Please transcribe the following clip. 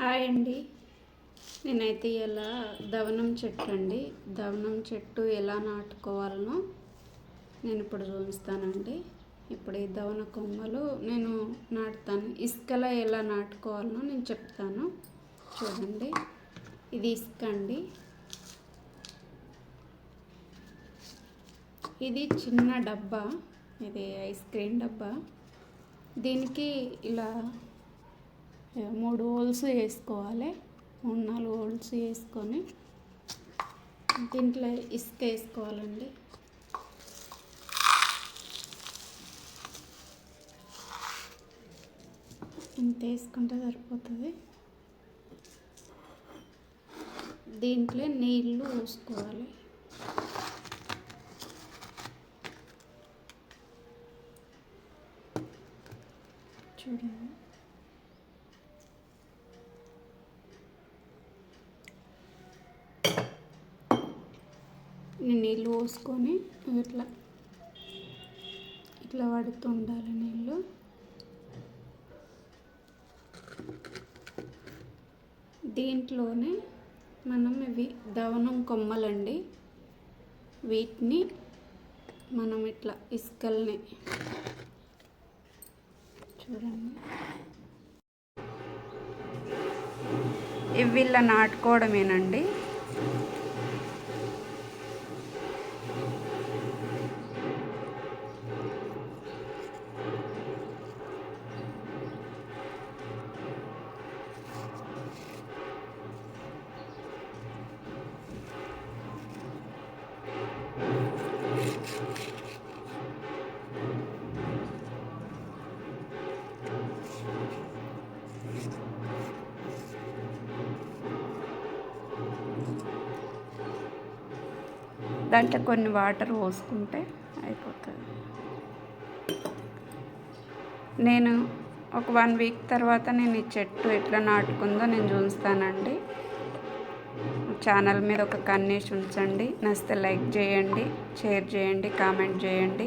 Hi అండి. నేనైతే ఇలా దవనం చెట్టు అండి. దవనం చెట్టు ఎలా నాటుకోవాలనో నేను ఇప్పుడు చూపిస్తానండి. ఇప్పుడు ఈ దవన కొమ్మలు నేను నాటుతాను. ఇసుకలో ఎలా నాటుకోవాలనో నేను చెప్తాను. చూడండి. ఇది ఇసుక అండి. ఇది చిన్న డబ్బా. ఇది ఐస్ క్రీమ్ డబ్బా. దీనికి ఇలా మూడు హోల్స్ వేసుకోవాలి. మూడు నాలుగు హోల్స్ వేసుకొని దీంట్లో ఇసుక వేసుకోవాలండి. ఇంత వేసుకుంటే సరిపోతుంది. దీంట్లో నీళ్ళు పోసుకోవాలి. చూడండి. నీళ్ళు పోసుకొని ఇట్లా ఇట్లా పడుతూ ఉండాలి నీళ్ళు. దీంట్లోనే మనం ఇవి దవనం కొమ్మలండి. వీటిని మనం ఇట్లా ఇసుకల్ని చూడండి. ఇవి ఇలా నాటుకోవడమేనండి. దాంట్లో కొన్ని వాటర్ పోసుకుంటే అయిపోతుంది. నేను ఒక వన్ వీక్ తర్వాత నేను ఈ చెట్టు ఎట్లా నాటుకుందో నేను చూస్తానండి. ఛానల్ మీద ఒక కన్నేసి ఉంచండి. నచ్చితే లైక్ చేయండి షేర్ చేయండి కామెంట్ చేయండి.